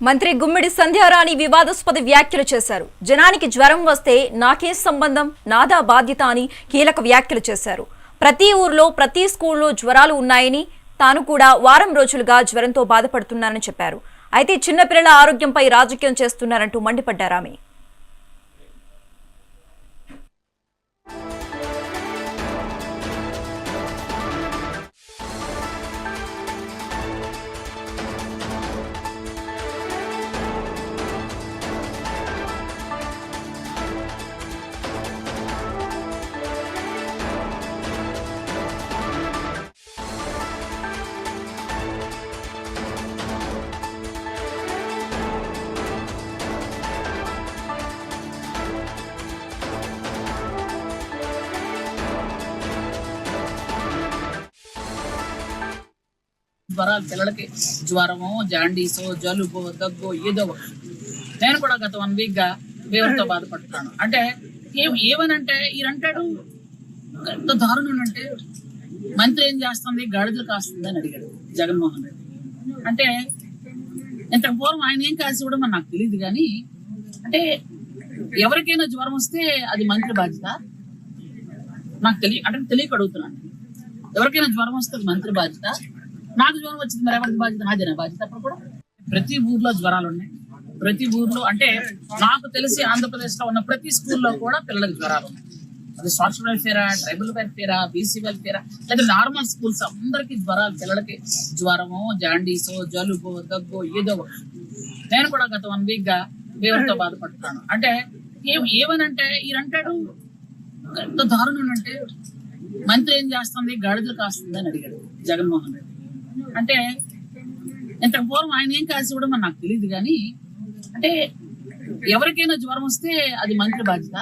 మంత్రి గుమ్మిడి సంధ్యారాణి వివాదాస్పద వ్యాఖ్యలు చేశారు. జనానికి జ్వరం వస్తే నాకే సంబంధం నాదా బాధ్యత అని కీలక వ్యాఖ్యలు చేశారు. ప్రతి ఊర్లో ప్రతి స్కూల్లో జ్వరాలు ఉన్నాయని తాను కూడా వారం రోజులుగా జ్వరంతో బాధపడుతున్నానని చెప్పారు. అయితే చిన్నపిల్లల ఆరోగ్యంపై రాజకీయం చేస్తున్నారంటూ మండిపడ్డారు జ్వరాలు పిల్లలకి జ్వరమో జాండీసో జలుబో దగ్గు ఏదో నేను కూడా గత వన్ వీక్గా ఫీవర్తో బాధపడుతున్నాను. అంటే ఏం ఏమనంటే ఈయనంటాడు ఎంత దారుణం అంటే మంత్రి ఏం చేస్తుంది? గాడిదలు కాస్తుంది అని అడిగాడు జగన్మోహన్ రెడ్డి. అంటే ఇంతకు పూర్వం ఆయన ఏం కాసి కూడా మరి నాకు తెలియదు కానీ అంటే ఎవరికైనా జ్వరం వస్తే అది మంత్రి బాధ్యత. నాకు తెలియ అంటే తెలియక అడుగుతున్నాను. ఎవరికైనా జ్వరం వస్తే అది మంత్రి బాధ్యత. నాకు జ్వరం వచ్చింది మరి ఎవరికి బాధ్యత? నాదేనా బాధ్యత అప్పుడు కూడా ప్రతి ఊర్లో జ్వరాలు ఉన్నాయి. ప్రతి ఊర్లో అంటే నాకు తెలిసి ఆంధ్రప్రదేశ్లో ఉన్న ప్రతి స్కూల్లో కూడా పిల్లలకు జ్వరాలు ఉన్నాయి. అది సోషల్ వెల్ఫేరా ట్రైబల్ వెల్ఫేరా బీసీ వెల్ఫేరా లేదా నార్మల్ స్కూల్స్ అందరికి జ్వరాలు పిల్లలకి జ్వరమో జాండీసో జలుబో దగ్గు ఏదో నేను కూడా గత వన్ వీక్గా ఫీవర్తో బాధపడుతున్నాను. అంటే ఏం ఏమనంటే ఈయనంటాడు ఎంత దారుణం అంటే మంత్రి ఏం చేస్తుంది? గాడిదలు కాస్తుంది అని అడిగాడు జగన్మోహన్ రెడ్డి. అంటే ఇంతకు పూర్వం ఆయన ఏం కాసి కూడా మరి నాకు తెలియదు కానీ అంటే ఎవరికైనా జ్వరం వస్తే అది మంత్రి బాధ్యత.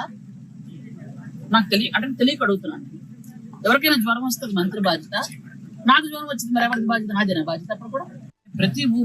నాకు తెలియ అంటే తెలియక అడుగుతున్నాను. ఎవరికైనా జ్వరం వస్తే అది మంత్రి బాధ్యత. నాకు జ్వరం వచ్చింది మరి ఎవరికి బాధ్యత? నాదేనా బాధ్యత అప్పుడు కూడా? ప్రతి